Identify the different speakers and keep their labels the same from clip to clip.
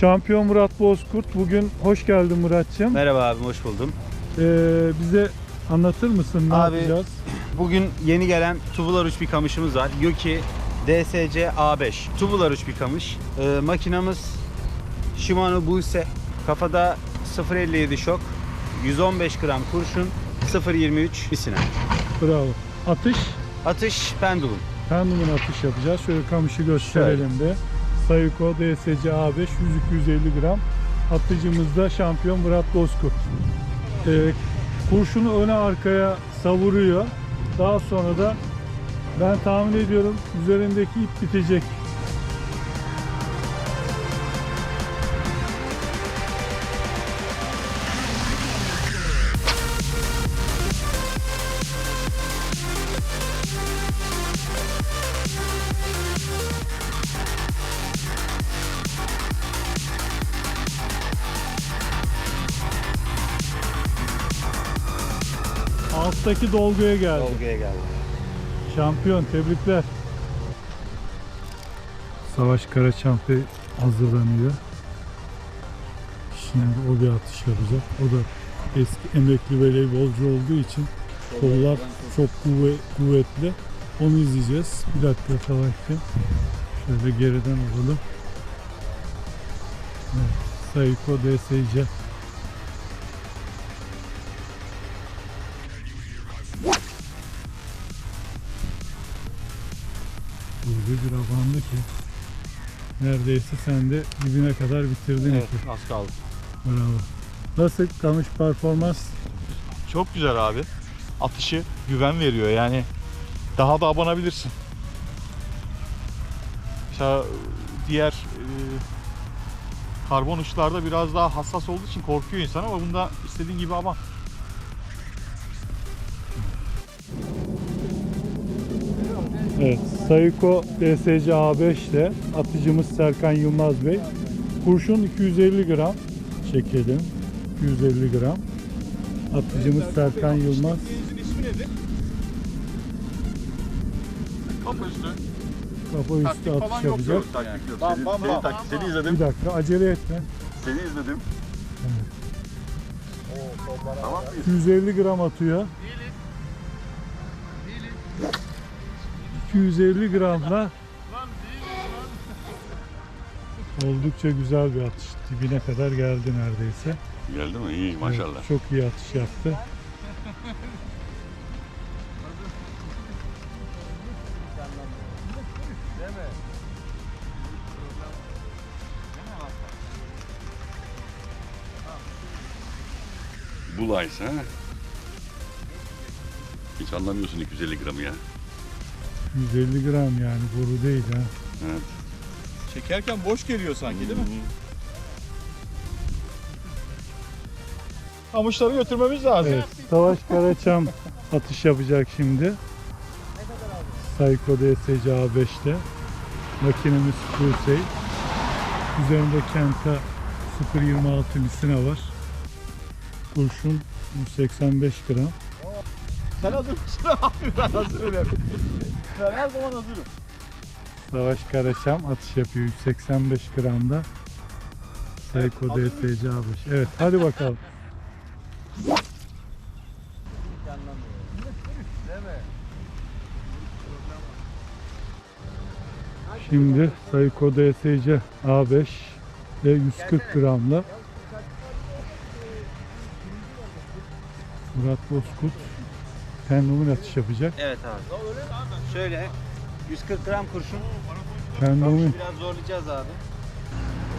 Speaker 1: Şampiyon Murat Bozkurt. Bugün hoş geldin Muratçım.
Speaker 2: Merhaba abim hoş buldum.
Speaker 1: Ee, bize anlatır mısın ne
Speaker 2: Abi,
Speaker 1: yapacağız?
Speaker 2: Bugün yeni gelen tubular uç bir kamışımız var. Yuki DSC A5. Tubular uç bir kamış. Ee, makinamız Shimano Buse. Kafada 0.57 şok. 115 gram kurşun. 0.23 misina.
Speaker 1: Bravo. Atış.
Speaker 2: Atış pendulum.
Speaker 1: Pendulum atış yapacağız. Şöyle kamışı gösterelim de. Sayıko DSC A5 100-250 gram. Atıcımız da şampiyon Murat Bozkurt. Ee, kurşunu öne arkaya savuruyor. Daha sonra da ben tahmin ediyorum üzerindeki ip bitecek. Alttaki dolguya geldi.
Speaker 2: Dolguya geldi.
Speaker 1: Şampiyon tebrikler. Savaş Karaçampe hazırlanıyor. Şimdi o bir atış yapacak. O da eski emekli voleybolcu olduğu için kollar çok kuvve- kuvvetli. Onu izleyeceğiz. Bir dakika Savaş'cığım. Şöyle geriden alalım. Evet, Sayıko DSC. Öyle bir abandı ki neredeyse sen de dibine kadar bitirdin
Speaker 3: Evet,
Speaker 1: ipi.
Speaker 3: az kaldı.
Speaker 1: Bravo. Nasıl kamış performans?
Speaker 3: Çok güzel abi. Atışı güven veriyor yani. Daha da abanabilirsin. Mesela diğer e, karbon uçlarda biraz daha hassas olduğu için korkuyor insan ama bunda istediğin gibi aban.
Speaker 1: Evet, Sayıko DSC A5 ile atıcımız Serkan Yılmaz Bey. Kurşun 250 gram çekelim. 250 gram. Atıcımız Serkan Yılmaz.
Speaker 3: Kapı üstü.
Speaker 1: Kafa üstü atış yapacak.
Speaker 3: Taktik yok. Seni, seni, taktik, seni izledim.
Speaker 1: Bir dakika acele etme.
Speaker 3: Seni izledim. Tamam mıyız?
Speaker 1: 250 gram atıyor. 250 gramla oldukça güzel bir atış. Dibine kadar geldi neredeyse.
Speaker 4: Geldi mi? İyi maşallah.
Speaker 1: Evet, çok iyi atış yaptı.
Speaker 4: Bulaysa? Hiç anlamıyorsun 250 gramı ya.
Speaker 1: 150 gram yani boru değil ha.
Speaker 4: Evet.
Speaker 3: Çekerken boş geliyor sanki değil mi? Kamışları götürmemiz lazım.
Speaker 1: Evet, Savaş Karaçam atış yapacak şimdi. Psycho DSC A5'te. Makinemiz Crusade. Üzerinde Kenta 0.26 misina var. Kurşun 185 gram.
Speaker 3: Sen hazır mısın abi? Ben hazırım. Ben her zaman hazırım.
Speaker 1: Savaş Karaçam atış yapıyor 185 gramda. Psycho DSC A5. Evet hadi bakalım. Şimdi Psycho DSC A5 ve 140 gramla Murat Bozkurt pendulum atış yapacak.
Speaker 2: Evet abi. Şöyle 140 gram kurşun.
Speaker 1: Pendulum
Speaker 2: Biraz zorlayacağız abi.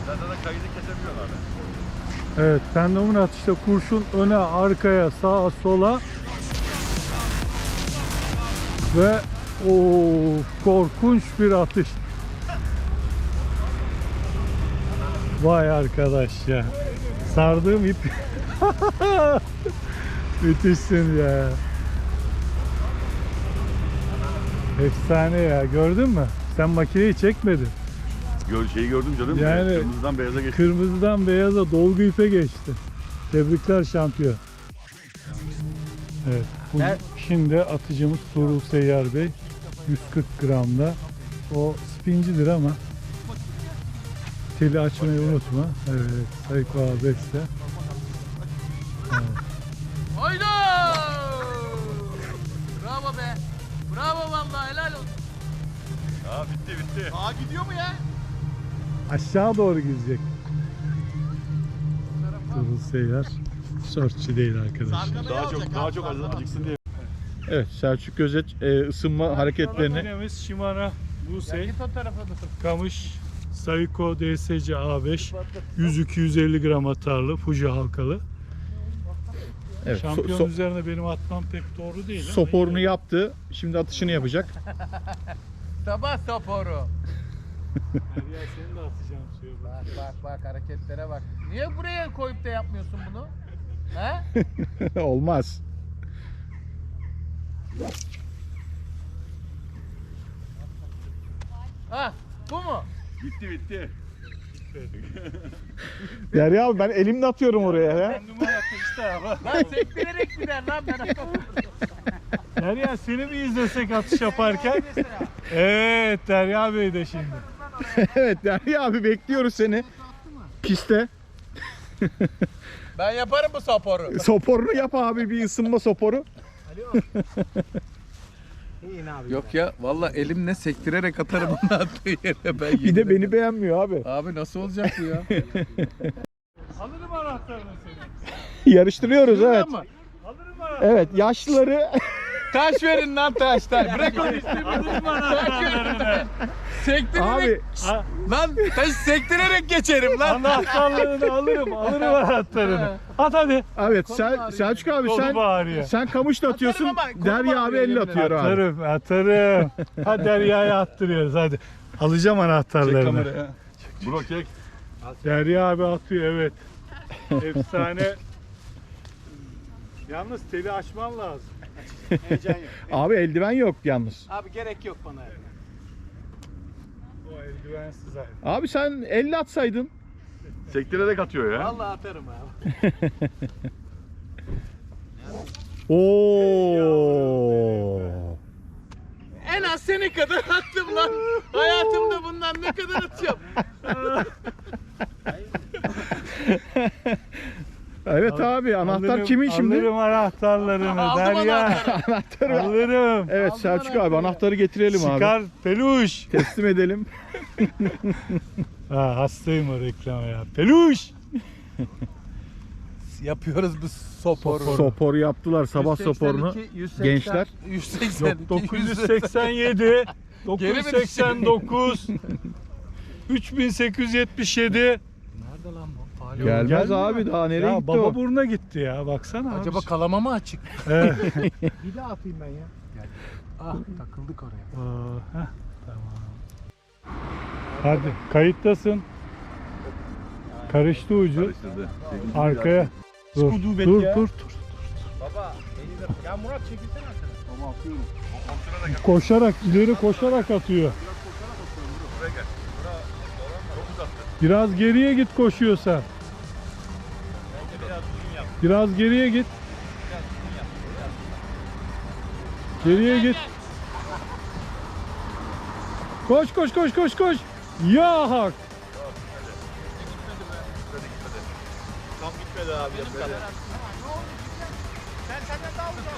Speaker 3: Zaten kaydı kesebiliyorlar.
Speaker 1: Evet, pendulum atışta kurşun öne, arkaya, sağa, sola ve o korkunç bir atış. Vay arkadaş ya. Sardığım ip. Müthişsin ya. Efsane ya. Gördün mü? Sen makineyi çekmedin.
Speaker 4: Gör, şeyi gördüm canım.
Speaker 1: Yani-
Speaker 4: Kırmızıdan beyaza geçti.
Speaker 1: Kırmızıdan beyaza dolgu ipe geçti. Tebrikler şampiyon. Evet. Bu, şimdi atıcımız Tuğrul Seyyar Bey 140 gramda. O spincidir ama teli açmayı unutma. Evet. Sayko A5 de.
Speaker 5: Bravo vallahi helal olsun.
Speaker 4: Aa bitti bitti.
Speaker 3: Aa gidiyor mu ya?
Speaker 1: Aşağı doğru gidecek. Turul Seyyar. Sörtçü değil arkadaşlar.
Speaker 4: Daha çok daha çok acı- acıksın diye.
Speaker 3: Evet Selçuk Gözet e, ısınma hareketlerini
Speaker 1: Makinemiz Shimano Busey.
Speaker 5: Git o tarafa.
Speaker 1: Kamış Sayko DSC A5 100-250 gram atarlı Fuji halkalı.
Speaker 3: Evet, so-
Speaker 1: Şampiyon
Speaker 3: so-
Speaker 1: üzerine benim atmam pek doğru değil. ama
Speaker 3: soporunu yaptı. Şimdi atışını yapacak.
Speaker 5: Sabah sporu.
Speaker 1: Derya seni de atacağım suya.
Speaker 5: Bak bak bak hareketlere bak. Niye buraya koyup da yapmıyorsun bunu? He?
Speaker 3: Olmaz.
Speaker 5: Ha, bu mu?
Speaker 4: Bitti bitti.
Speaker 3: Derya abi ben elimle atıyorum oraya ya.
Speaker 1: Ben numara işte abi.
Speaker 5: Lan sektirerek gider lan ben
Speaker 1: Derya seni mi izlesek atış yaparken? Evet Derya Bey de şimdi.
Speaker 3: evet Derya abi bekliyoruz seni. Piste.
Speaker 5: Ben yaparım bu sporu.
Speaker 3: Soporunu yap abi bir ısınma soporu.
Speaker 5: Yok ya valla elimle sektirerek atarım onu attığı yere ben
Speaker 3: Bir de beni beğenmiyor abi.
Speaker 5: Abi nasıl olacak bu ya?
Speaker 1: Alırım anahtarını seni.
Speaker 3: Yarıştırıyoruz evet.
Speaker 5: Ama
Speaker 1: Alırım anahtarını.
Speaker 3: Evet yaşlıları
Speaker 5: taş verin lan taş taş. Bırak onu istemiyorum.
Speaker 1: Alırım anahtarlarını.
Speaker 5: Sektirerek.
Speaker 3: abi
Speaker 1: A-
Speaker 5: Lan taş sektirerek geçerim lan.
Speaker 1: Anahtarlarını alırım. Alırım anahtarını. At hadi.
Speaker 3: evet Sel- Selçuk abi
Speaker 1: Kolu
Speaker 3: sen
Speaker 1: bağırıyor.
Speaker 3: sen kamışla atıyorsun.
Speaker 5: ama kolum
Speaker 3: Derya abi
Speaker 5: ağrıyor
Speaker 3: elle
Speaker 5: yemin
Speaker 3: atıyor abi.
Speaker 1: Atarım, atarım. Hadi Derya'ya attırıyoruz hadi. Alacağım anahtarlarını.
Speaker 4: Bro çek.
Speaker 1: Derya abi atıyor evet. Efsane. Yalnız teli açman lazım.
Speaker 3: Abi eldiven yok yalnız.
Speaker 5: Abi gerek yok bana.
Speaker 1: O eldivensiz abi.
Speaker 3: Abi sen elle atsaydın.
Speaker 4: Sektirerek atıyor ya.
Speaker 5: Vallahi atarım abi.
Speaker 3: Oo.
Speaker 5: En az senin kadar attım lan. Hayatımda bundan ne kadar atıyorum.
Speaker 3: Evet abi anahtar
Speaker 1: Alırım-
Speaker 3: kimin şimdi?
Speaker 1: Alırım anahtarlarını
Speaker 5: Aldım
Speaker 1: Derya.
Speaker 5: anahtarı.
Speaker 3: Anahtarı.
Speaker 1: Alırım.
Speaker 3: Evet Selçuk abi anahtarı getirelim abi.
Speaker 1: Çıkar peluş.
Speaker 3: Teslim edelim.
Speaker 1: Ha, hastayım o reklama ya. Peluş.
Speaker 5: Yapıyoruz bu sporu.
Speaker 3: Sopor yaptılar sabah soporunu. Gençler.
Speaker 5: 182,
Speaker 1: Yok 987. 989. 3877.
Speaker 5: Nerede lan bu? Alo.
Speaker 3: Gelmez
Speaker 1: Gelmiyor
Speaker 3: abi daha nereye
Speaker 1: ya
Speaker 3: gitti
Speaker 1: baba
Speaker 3: o?
Speaker 1: buruna gitti ya baksana abi.
Speaker 5: Acaba kalama mı açık?
Speaker 1: Evet.
Speaker 5: Bir daha atayım ben ya. Ah takıldık oraya.
Speaker 1: Aa, heh, tamam. Hadi kayıttasın. Karıştı ucu.
Speaker 4: Karıştırdı.
Speaker 1: Arkaya. Dur, dur,
Speaker 3: ya.
Speaker 1: dur, dur.
Speaker 5: Baba Ya Murat çekilsene arkana.
Speaker 1: Koşarak, ileri koşarak atıyor. Biraz geriye git koşuyorsan. Biraz geriye git. Geriye git. Koş koş koş koş koş. Ya hak.
Speaker 3: Tam gitmedi abi.
Speaker 5: Benim kadar. Ben senden daha uzak.